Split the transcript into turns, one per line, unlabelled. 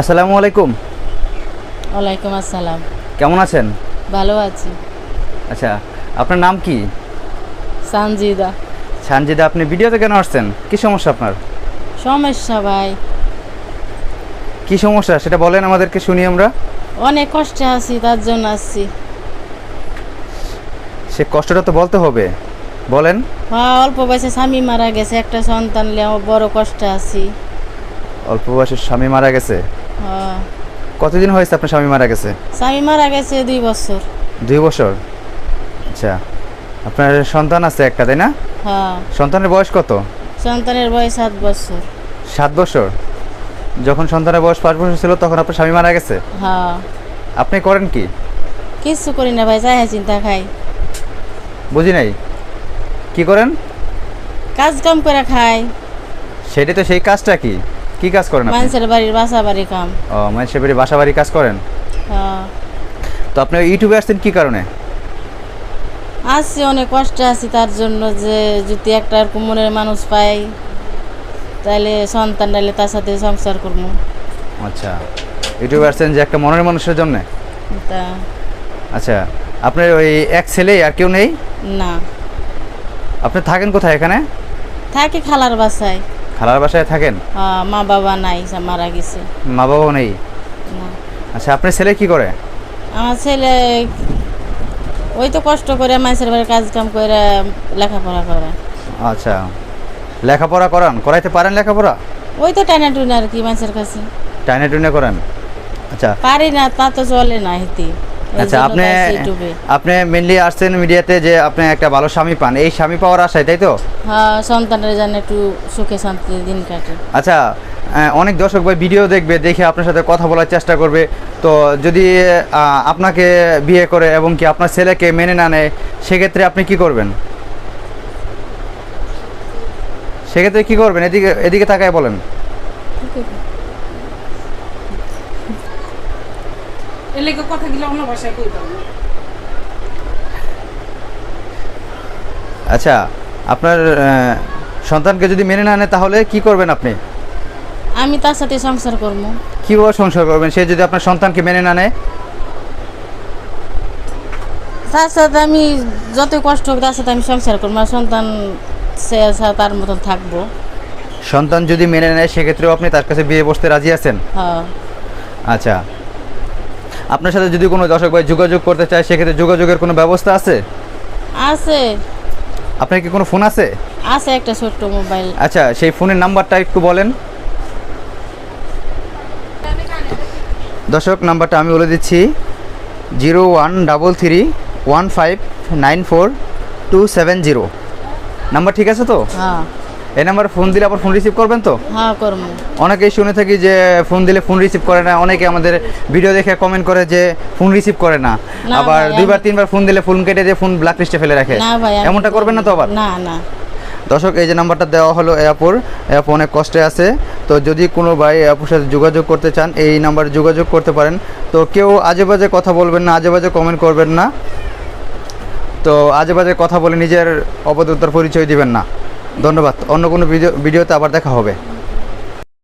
আসসালামু আলাইকুম।
ওয়ালাইকুম আসসালাম।
কেমন আছেন?
ভালো আছি।
আচ্ছা আপনার নাম কি?
সানজিদা।
সানজিদা আপনি ভিডিওতে কেন আসছেন? কি সমস্যা আপনার?
সমস্যা ভাই।
কি সমস্যা? সেটা বলেন আমাদেরকে শুনি আমরা।
অনেক কষ্টে আছি তার জন্য আসছি।
সে কষ্টটা তো বলতে হবে। বলেন।
হ্যাঁ অল্প বয়সে স্বামী মারা গেছে একটা সন্তান নিয়ে বড় কষ্টে আছি।
অল্প বয়সের স্বামী মারা গেছে। কতদিন হয়েছে আপনার স্বামী মারা গেছে?
স্বামী মারা গেছে দুই বছর।
দুই বছর? আচ্ছা। আপনার সন্তান আছে একটা তাই না?
হ্যাঁ।
সন্তানের বয়স কত?
সন্তানের বয়স সাত বছর।
সাত বছর। যখন সন্তানের বয়স পাঁচ বছর ছিল তখন আপনার স্বামী মারা গেছে?
হ্যাঁ।
আপনি করেন কি?
কিছু করি না ভাই চাই চিন্তা খাই।
বুঝি নাই। কি করেন?
কাজ কাম করে খাই।
সেটা তো সেই কাজটা কি? কি কাজ করেন আপনি?
মানুষের বাড়ির বাসা বাড়ি কাম।
ও মানুষের বাড়ির বাসা বাড়ি কাজ করেন?
হ্যাঁ।
তো আপনি ইউটিউবে আসছেন কি কারণে?
আছি অনেক কষ্টে আছি তার জন্য যে যদি একটা এরকম মনের মানুষ পাই তাহলে সন্তান নাইলে তার সাথে সংসার করব।
আচ্ছা। ইউটিউবে আসছেন যে একটা মনের মানুষের জন্য?
তা।
আচ্ছা আপনার ওই এক ছেলে আর কেউ নেই?
না।
আপনি থাকেন কোথায় এখানে?
থাকি খালার বাসায়।
খালার বাসায় থাকেন?
মা বাবা নাই মারা গেছে।
মা বাবাও নেই? আচ্ছা আপনার ছেলে কি করে?
আমার ছেলে ওই তো কষ্ট করে মানুষের বাড়ি কাজ কাম করে লেখাপড়া করে।
আচ্ছা। লেখাপড়া করান? করাইতে পারেন লেখাপড়া?
ওই তো টানা টুনা আর কি মানুষের কাছে।
টাইনে টুনে করেন। আচ্ছা।
পারি না তা তো চলে না হেতি।
আচ্ছা আপনি আপনি মেনলি আসছেন মিডিয়াতে যে আপনি একটা ভালো স্বামী পান এই স্বামী পাওয়ার আশায় তাই তো?
হ্যাঁ সন্তানের জন্য একটু সুখে শান্তিতে দিন কাটে।
আচ্ছা অনেক দর্শক ভাই ভিডিও দেখবে দেখে আপনার সাথে কথা বলার চেষ্টা করবে। তো যদি আপনাকে বিয়ে করে এবং কি আপনার ছেলেকে মেনে না নেয় সেক্ষেত্রে আপনি কি করবেন? সেক্ষেত্রে কি করবেন? এদিকে এদিকে তাকায় বলেন।
এর লেগে কথাগুলো অন্য ভাষায় কইতাম
আচ্ছা আপনার সন্তানকে যদি মেনে না নেয় তাহলে কি করবেন আপনি?
আমি তার সাথে সংসার করব।
কীভাবে সংসার করবেন? সে যদি আপনার সন্তানকে মেনে না নেয়
তার সাথে আমি যত কষ্ট হোক তার সাথে আমি সংসার করব। আর সন্তান সে তার মতন থাকব।
সন্তান যদি মেনে নেয় সেক্ষেত্রেও আপনি তার কাছে বিয়ে বসতে রাজি আছেন?
হ্যাঁ।
আচ্ছা আপনার সাথে যদি কোনো দর্শক ভাই যোগাযোগ করতে চায় সেক্ষেত্রে যোগাযোগের কোনো ব্যবস্থা আছে?
আছে।
আপনার কি কোনো ফোন আছে?
আছে একটা ছোট্ট মোবাইল।
আচ্ছা সেই ফোনের নাম্বারটা একটু বলেন। দর্শক নাম্বারটা আমি বলে দিচ্ছি। Zero one double three one five nine four two seven zero. Number ঠিক আছে তো?
হ্যাঁ।
এই নাম্বারে ফোন দিলে আবার ফোন রিসিভ করবেন তো?
হ্যাঁ করব।
অনেকেই শুনে থাকি যে ফোন দিলে ফোন রিসিভ করে না অনেকে আমাদের ভিডিও দেখে কমেন্ট করে যে ফোন রিসিভ করে না। আবার দুইবার তিনবার ফোন দিলে ফোন কেটে দিয়ে ফোন ব্ল্যাক লিস্টে ফেলে রাখে।
না ভাই
এমনটা করবেন না তো আবার?
না না।
দর্শক এই যে নাম্বারটা দেওয়া হলো অ্যাপোর অ্যাপ অনেক কষ্টে আছে। তো যদি কোনো ভাই অ্যাপোর সাথে যোগাযোগ করতে চান এই নাম্বারে যোগাযোগ করতে পারেন। তো কেউ আজে বাজে কথা বলবেন না আজে বাজে কমেন্ট করবেন না। তো আজে বাজে কথা বলে নিজের অবদত্তার পরিচয় দিবেন না। ধন্যবাদ। অন্য কোনো ভিডিও ভিডিওতে আবার দেখা হবে।